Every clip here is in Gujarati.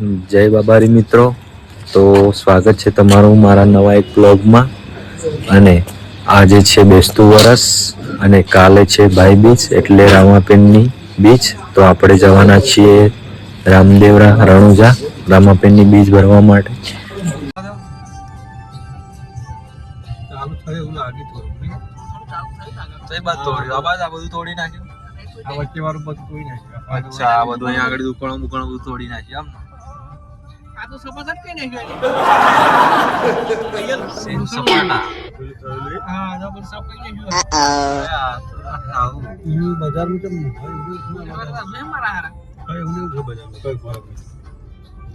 જય બાબારી મિત્રો. તો સ્વાગત છે તમારું મારા નવા એક બ્લોગમાં અને આજે છે બેસતું વરસ અને કાલે છે ભાઈ બીચ એટલે રામાપેનની બીચ તો આપણે જવાના છીએ રામદેવરા રણુજા રામાપેનની બીચ ભરવા માટે. તોડી નાખ્યું? આ વચ્ચે વાળું બધું તોડી નાખ્યું. અચ્છા આ બધું અહીંયા આગળ દુકાનો બુકાનો બધું તોડી નાખ્યું એમ સીન સપાટા આ, આવું. એવું બજારમાં કેમ હોય? એવું શું ના બજાર? કઈ એવું નહીં છે બજારમાં, કઈ ખોરાક નહીં.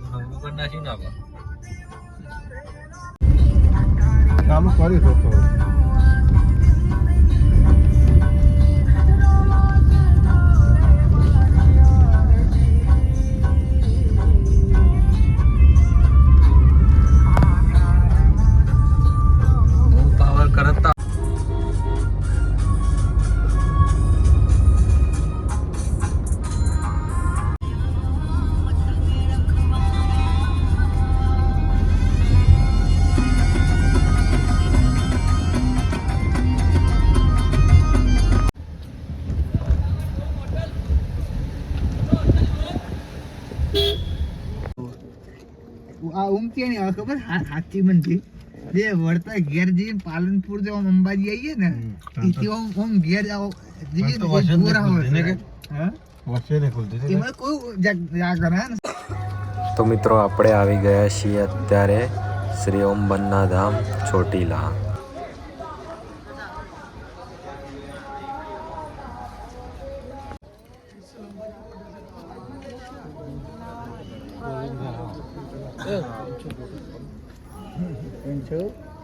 નવરું આ ઉમટી ને ખબર? હા- હાથી મંદી જે વળતા ઘેર જઈને પાલનપુર જો અંબાજી આવીએ ને ત્યાંથી આમ આમ ઘેર જાઓ જઈએ તો પૂરા આવે કે? નહીં છે એમાં કોઈ જાગ- ને. તો મિત્રો આપણે આવી ગયા છીએ અત્યારે શ્રી ઓમ બન્ના ધામ ચોટીલા.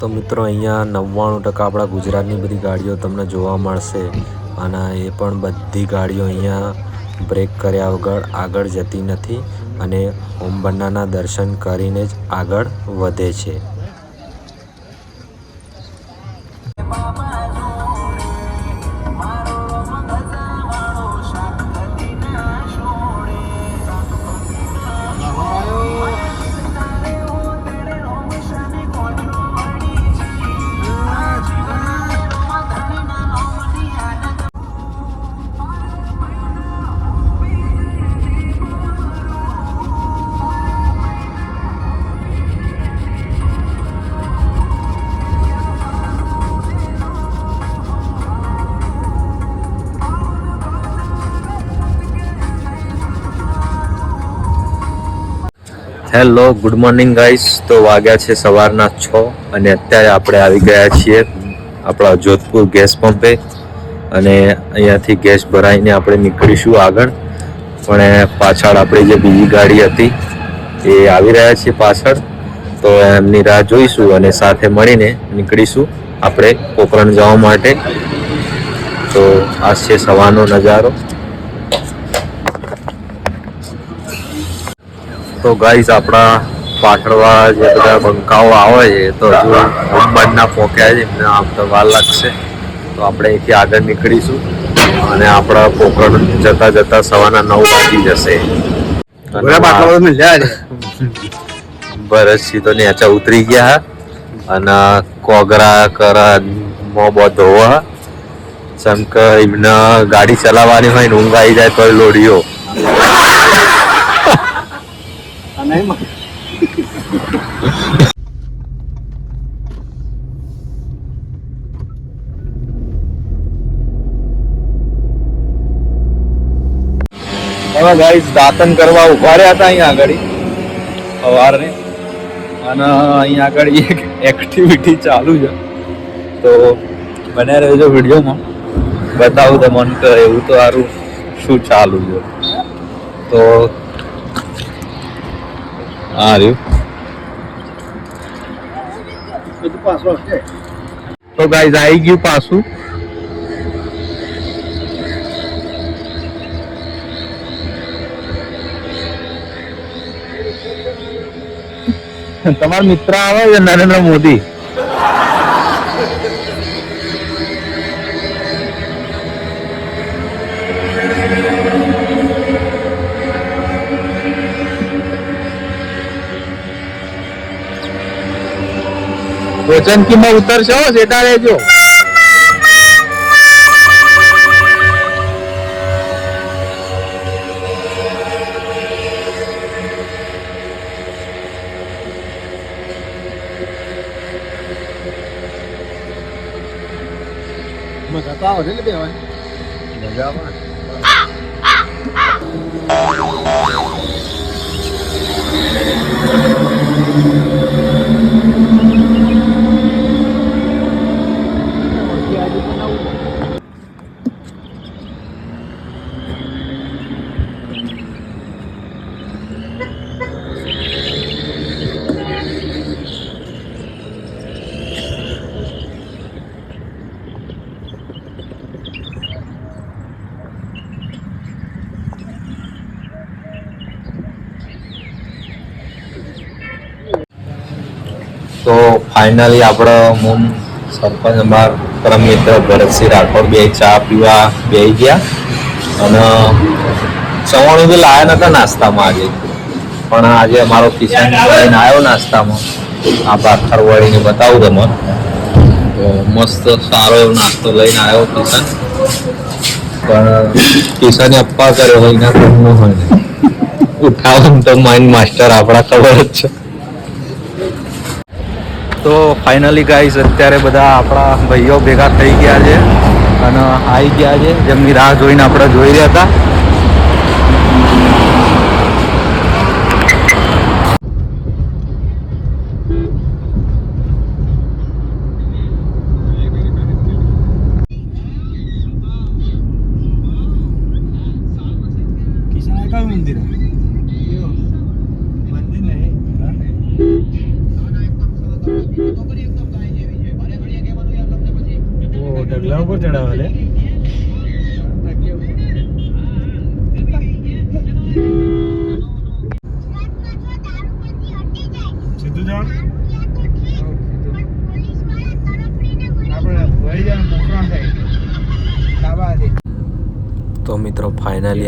તો મિત્રો, અહીંયા નવ્વાણું ટકા આપણા ગુજરાતની બધી ગાડીઓ તમને જોવા મળશે અને એ પણ બધી ગાડીઓ અહીંયા બ્રેક કર્યા વગર આગળ જતી નથી અને ઓમ બન્નાના દર્શન કરીને જ આગળ વધે છે. હેલો ગુડ મોર્નિંગ ગાઈસ તો વાગ્યા છે સવારના છ અને અત્યારે આપણે આવી ગયા છીએ આપણા જોધપુર ગેસ પંપે અને અહીંયાથી ગેસ ભરાઈને આપણે નીકળીશું આગળ. પણ પાછળ આપણી જે બીજી ગાડી હતી, એ આવી રહ્યા છે પાછળ. તો એમની રાહ જોઈશું અને સાથે મળીને નીકળીશું આપણે પોકરણ જવા માટે. તો આ છે સવારનો નજારો. તો ગાઈસ આપણા પાટણવા જે બધા બંકાઓ આવે છે તો હજુ અંબાડના પોક્યા છે એમને આમ તો વાર લાગશે. તો આપણે અહીંથી આગળ નીકળીશું અને આપણા પોખરણ જતા જતા સવારના નવ વાગી જશે. બરસથી તો નેચા ઉતરી ગયા અને કોગરા કરા મોબો ધોવા ચમક એમને ગાડી ચલાવવાની હોય ને ઊંઘ આવી જાય તો લોડીઓ હવે ગાઈસ દાતન કરવા ઊભા રહ્યા હતા અહીંયા આગળ. સવારે અને અહીંયા આગળ એક એક્ટિવિટી ચાલુ છે. તો બને રહેજો વિડીયોમાં. બતાવું તો મન કે એવું તો સારું શું ચાલુ છે. તો આ રહ્યું. તો ગાઈઝ આવી ગયું પાછું. તમારા મિત્ર આવે છે નરેન્દ્ર મોદી? ઓચનકીમાં ઉતરશે સેટા રહેજો. મજા તો આવે છે ને બેવાની મજા આવે. તો ફાઇનલી આપણો મુન સરપંચ અમાર પરમ મિત્ર ભરતસિંહ રાઠોડ બે ચા પીવા બે ગયા. અને સવાણું બી લાયા નતા નાસ્તામાં આજે. પણ આજે અમારો કિશન આવ્યો નાસ્તામાં. આ પાથર વળીને બતાવું તમને. તો મસ્ત સારો એવો નાસ્તો લઈને આવ્યો કિશન. પણ કિશને અપ્પા કર્યો હોય ના હોય ને. ઉઠાવવાનું તો માઇન્ડ માસ્ટર આપણા ખબર જ છે. તો ફાઇનલી ગાઈઝ અત્યારે બધા આપણા ભાઈઓ ભેગા થઈ ગયા છે. અને આવી ગયા છે. જેમની રાહ જોઈને આપણે જોઈ રહ્યા હતા.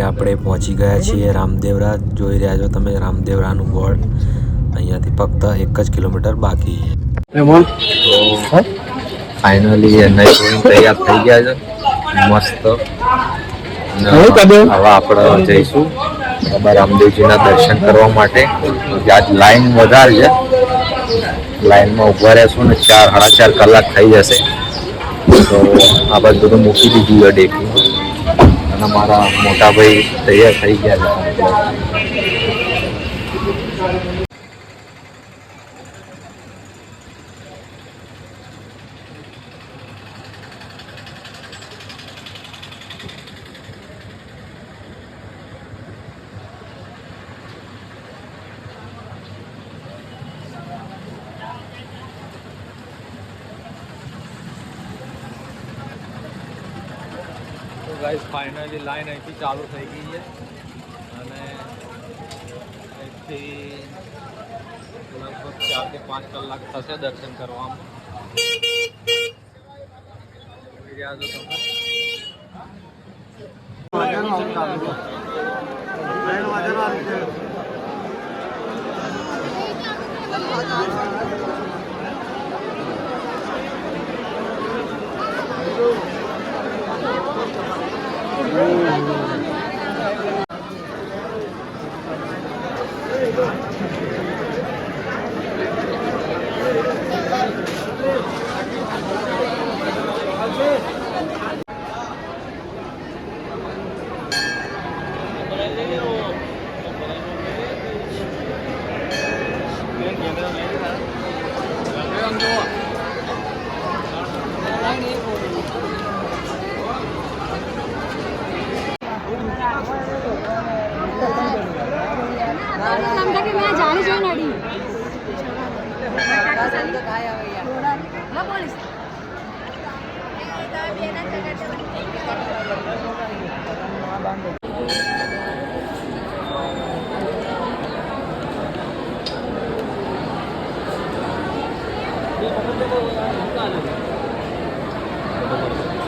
ફાઇનલી આપણે પહોંચી ગયા છીએ રામદેવરા. જોઈ રહ્યા છો તમે રામદેવરાનું બોર્ડ. અહીંયાથી ફક્ત એક જ કિલોમીટર બાકી છે. ફાઇનલી એનઆઈ તૈયાર થઈ ગયા છે. મસ્ત. હવે આપણે જઈશું બાબા રામદેવજીના દર્શન કરવા માટે. આજ લાઈન વધારે છે. લાઈનમાં ઊભા રહેશું ને ચાર સાડા ચાર કલાક થઈ જશે. તો આ બધું મૂકી દીધું ડેકી અને મારા મોટા ભાઈ તૈયાર થઈ ગયા છે. गाइस फाइनली लाइन अँ थी चालू थी गई है लगभग चार के पाँच कलाक थे दर्शन करवा Thank. Thank you. Thank you.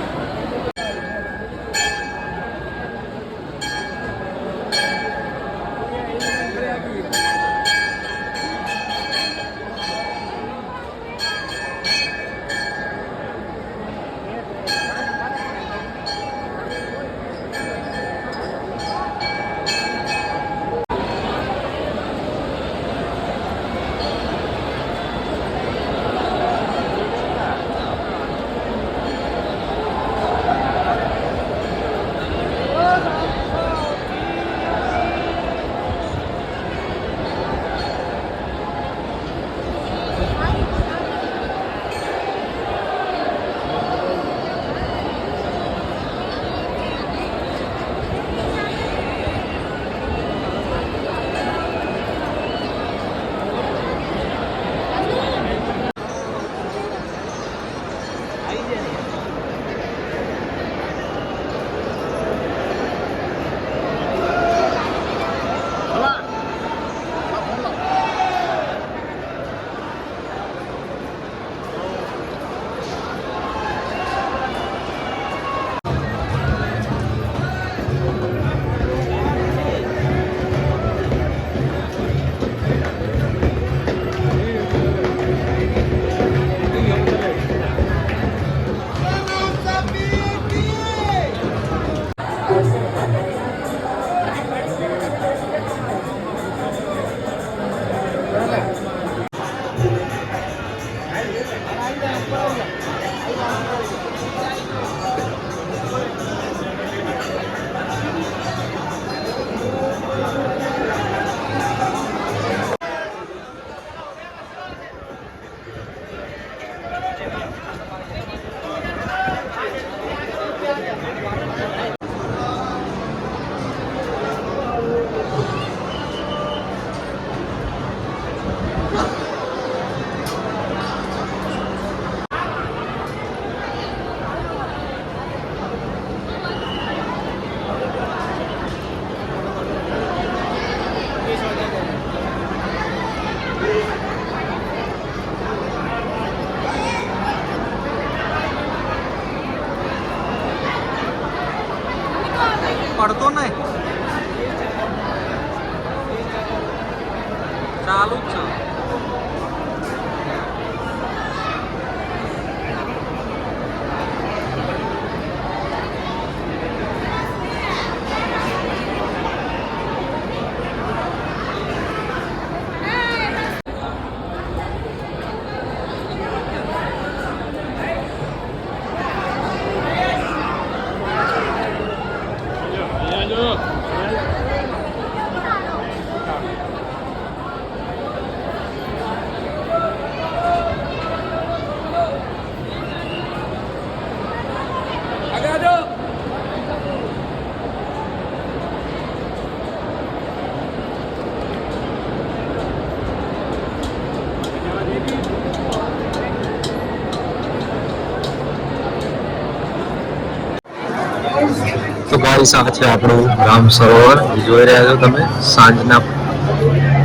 તો સાથે આપણું રામ સરોવર. જોઈ રહ્યા છો તમે સાંજના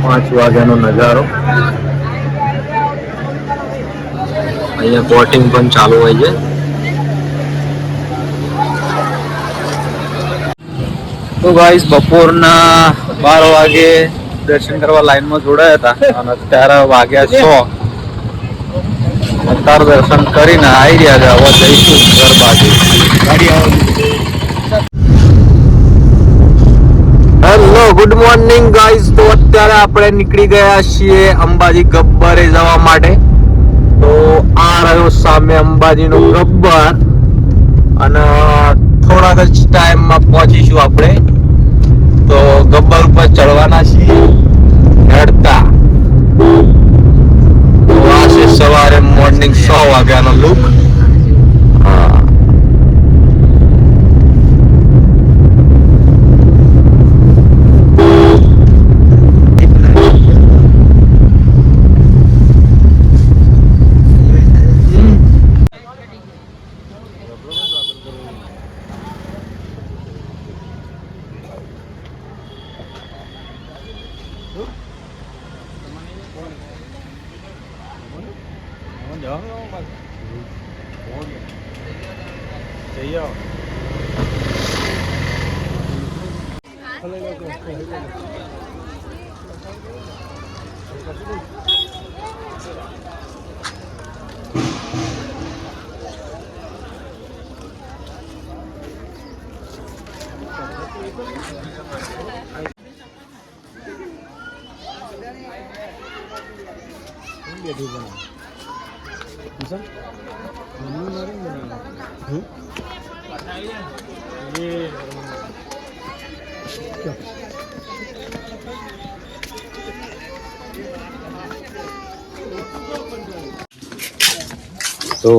પાંચ વાગ્યાનો નજારો. અહીંયા બોટિંગ પણ ચાલુ હોય છે. તો ગાઈસ બપોરના બાર વાગે દર્શન કરવા લાઈનમાં જોડાયા હતા. અને અત્યારે વાગ્યા છ. અત્યારે દર્શન કરીને આવી રહ્યા છે. હવે જઈશું ઘર બાજુ. હેલો ગુડ મોર્નિંગ ગાઈસ તો અત્યારે આપણે નીકળી ગયા છીએ અંબાજી ગબ્બરે જવા માટે. તો આ રહ્યો સામે અંબાજીનો ગબ્બર. અને થોડાક જ ટાઈમમાં પહોંચીશું આપણે. તો ગબ્બર ઉપર ચડવાના છીએ. હેડતા તો આ છે સવારે મોર્નિંગ છ વાગ્યાનો લુક હા તો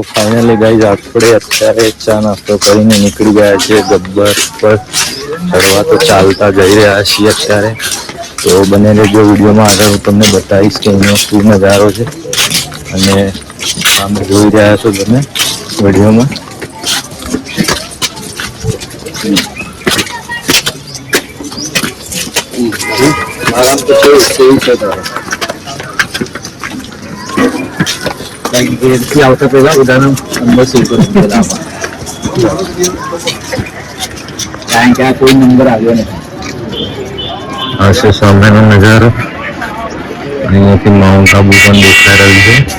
ફાઇનલી ગાઈઝ આપણે અત્યારે ચા નાસ્તો કરીને નીકળી ગયા છીએ ગબ્બર પર. ચડવા તો ચાલતા જઈ રહ્યા છીએ અત્યારે. તો બને રહેજો વિડીયોમાં આગળ હું તમને બતાવીશ કે અહીંનો શું નજારો છે. અને સામે જોઈ રહ્યા છો તમે વિડીયોમાં. આરામ તો કેવું કેવું છે તારે લાઈક ઘેરથી આવતા પહેલા બધાને નંબર સેવ કરી દીધેલા કારણ કે આ કોઈ નંબર આવ્યો નથી આ છે સામેનો નજારો. અહીંયાથી માઉન્ટ આબુ પણ દેખાઈ રહ્યું છે.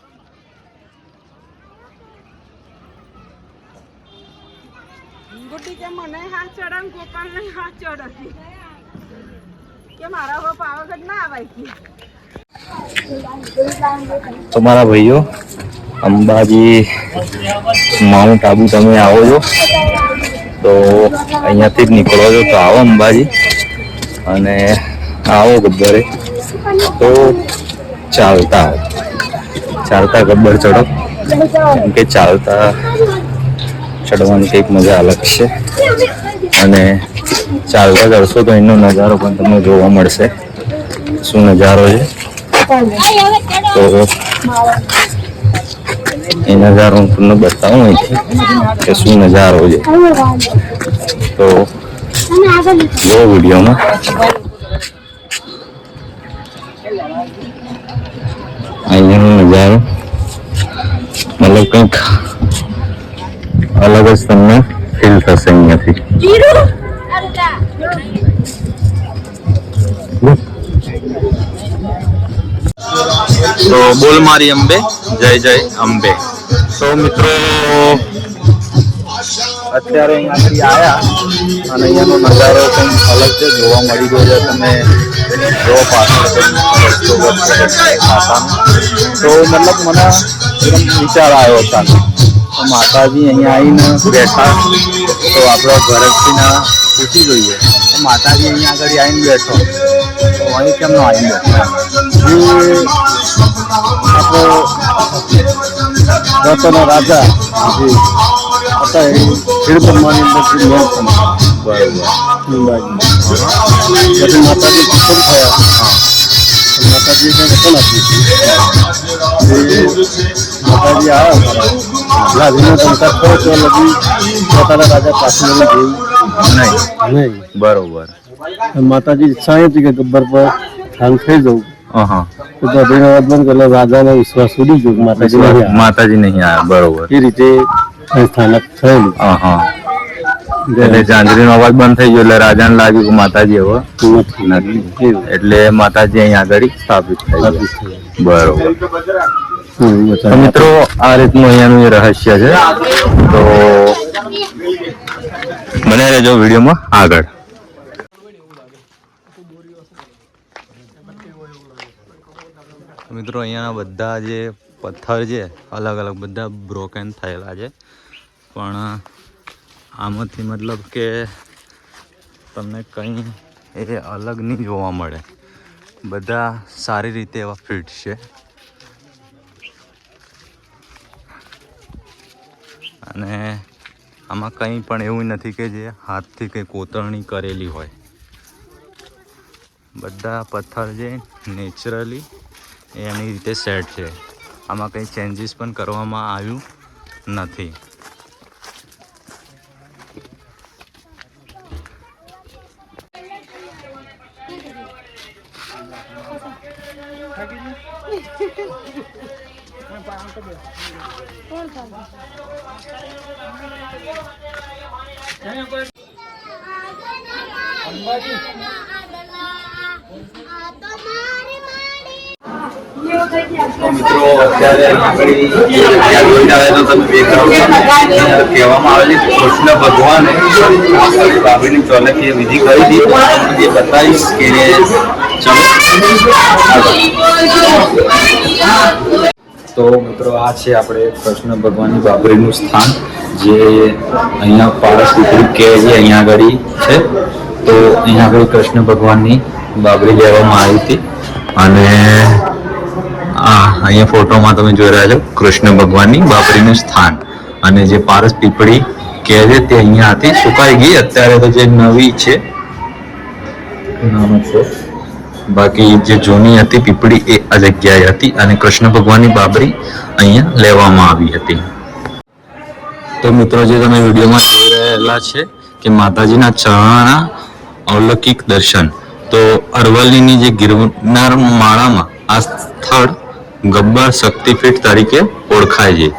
કે મને હાથ ચડે ગોપાલ ને હાથ ચડતી. કે મારા હવે પાવાગઢ ના આવાય તો મારા ભાઈઓ, અંબાજી માઉન્ટ આબુ તમે આવો છો. તો અહીંયાથી જ નીકળો છો. તો આવો અંબાજી. અને આવો ગબ્બરે. તો ચાલતા આવો. ચાલતા ગબ્બર ચડો. કેમ કે ચાલતા ચડવાની કંઈક મજા અલગ છે. અને ચાલતા વગાડશો તો એનો નજારો પણ તમને જોવા મળશે. શું નજારો છે? તો એ નજારો હું તમને બતાવું અહીંથી કે શું નજારો છે. તો જો વિડીયોમાં. અહીંયાનો નજારો. મતલબ કંઈક અલગ જ તમને ફીલ થશે અહીંયાથી. તો બોલ મારી અંબે જય જય અંબે. તો મિત્રો અત્યારે અહીંયાથી આવ્યા અને અહીંયાનો નજારો કંઈક અલગ છે જોવા મળી ગયો છે. તમે જો પાછળ રસ્તો તો મતલબ મને વિચાર આવ્યો હતા તો માતાજી અહીંયા આવીને બેઠા. તો આપણે ઘરેથી પૂછી જોઈએ. તો માતાજી અહીંયા આગળ આવીને બેઠો. તો અહીં કેમ નો આવીને બેઠો? આપણો રતન રાજા જે હતા એ ખેડ મેળ બરોબર. પછી માતાજી પ્રસન્ન થયા. માતાજી પણ આપ્યું? માતાજી આવ્યા લાવીને સંસાર થયો તો લગી પોતાના રાજા પાછું જેવું નહીં નહીં બરોબર માતાજી ઈચ્છા એ હતી કે ગબ્બર પર સ્થાન થઈ જવું હા તો બધાને વાત બંધ એટલે રાજાનો વિશ્વાસ ઉડી ગયો કે માતાજી નહીં આવે. માતાજી નહીં આવ્યા બરોબર એ રીતે અહીં સ્થાનક થયેલું હા એટલે જાંજરીનો અવાજ બંધ થઈ ગયો એટલે રાજાને લાગ્યું કે માતાજી હવે નથી નથી એવું. એટલે માતાજી અહીં આગળ સ્થાપિત થઈ સ્થાપિત ગયા. થયું. બરોબર. હમ, મિત્રો, આ રીતનું અહીંયાનું એ રહસ્ય છે. તો બને રહેજો વિડીયોમાં આગળ. મિત્રો, અહીંયાના બધા જે પથ્થર છે, અલગ અલગ બધા બ્રોકન થયેલા છે. પણ આમાંથી મતલબ કે તમને કંઈ એ અલગ નહીં જોવા મળે. બધા સારી રીતે એવા ફિટ છે. અને આમાં કંઈ પણ એવું નથી કે જે હાથથી કંઈ કોતરણી કરેલી હોય. બધા પથ્થર જે નેચરલી એની રીતે સેટ છે. આમાં કંઈ ચેન્જીસ પણ કરવામાં આવ્યું નથી. મિત્રો, અત્યારે કૃષ્ણ ભગવાને બાબરીની ચોલકીએ વિધિ કરી હતી. એ બતાવીશ કે તો મિત્રો, આ છે આપણે કૃષ્ણ ભગવાનની બાબરીનું સ્થાન, જે અહીંયા પારસ કે જે અહીંયા આગળ છે. તો અહીંયા આગળ કૃષ્ણ ભગવાનની બાબરી લેવામાં આવી હતી. અને આ અહીંયા ફોટોમાં તમે જોઈ રહ્યા છો કૃષ્ણ ભગવાનની બાબરીનું સ્થાન. અને જે પારસ પીપળી કે છે તે અહીંયા હતી. સુકાઈ ગઈ. અત્યારે તો જે નવી છે બાકી જે જૂની હતી પીપળી એ આ જગ્યાએ હતી અને કૃષ્ણ ભગવાનની બાબરી અહીંયા લેવામાં આવી હતી. તો મિત્રો, જે તમે વિડીયોમાં જોઈ રહેલા છે કે માતાજીના ચરણના અવલૌકિક દર્શન. તો અરવલ્લીની જે ગિરનાર માળામાં આ સ્થળ ગબ્બર શક્તિપીઠ તરીકે ઓળખાય છે.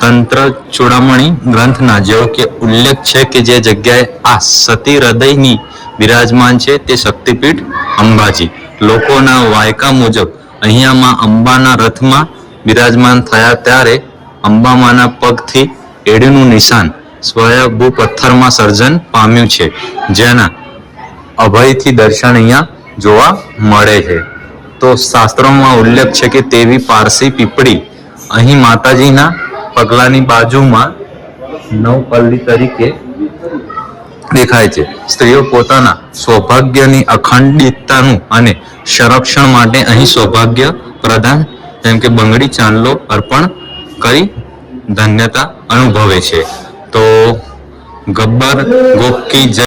તંત્ર ચૂડામણી ગ્રંથના જેવો કે ઉલ્લેખ છે કે જે જગ્યાએ આ સતી હૃદયની બિરાજમાન છે તે શક્તિપીઠ અંબાજી. લોકોના વાયકા મુજબ અહીંયામાં અંબાના રથમાં બિરાજમાન થયા ત્યારે અંબામાના પગથી એડીનું નિશાન સ્વયંભૂ પથ્થરમાં સર્જન પામ્યું છે. જેના અભયથી દર્શન અહીંયા જોવા મળે છે. તો શાસ્ત્રોમાં ઉલ્લેખ છે કે તેવી પારસી પીપળી અહીં માતાજીના પગલાની બાજુમાં નવપલ્લી તરીકે દેખાય છે. સ્ત્રીઓ પોતાના સૌભાગ્યની અખંડિતતાનું અને સંરક્ષણ માટે અહીં સૌભાગ્ય પ્રદાન, જેમ કે બંગડી, ચાંદલો અર્પણ કરી ધન્યતા અનુભવે છે. તો ગબ્બર ગોકી જય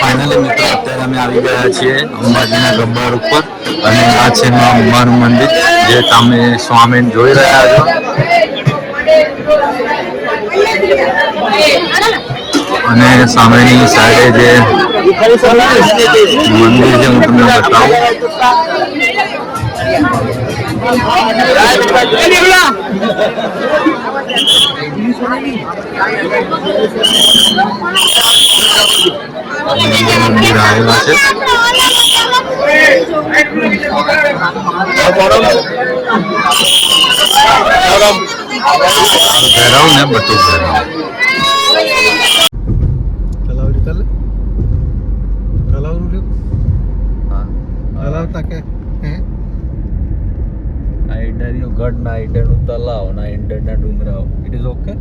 ફાઇનલી મિત્રો, અત્યારે અમે આવી ગયા છીએ અંબાજીના ગબ્બર ઉપર અને આ છે અંબાનું મંદિર, જે તમે સ્વામી જોઈ રહ્યા છો. અને સામેની સાઈડે જે મંદિર છે, હું તમને બતાવું. આવેલા છે ભેરવ ને બધું ભેરવ કલાવરી કલાવરું હા કલાવતા કે હે આ ઈડરનું ગઢ ના ઈડરનું તલાવ ના ઈડરના ડુંગરાઓ. It is okay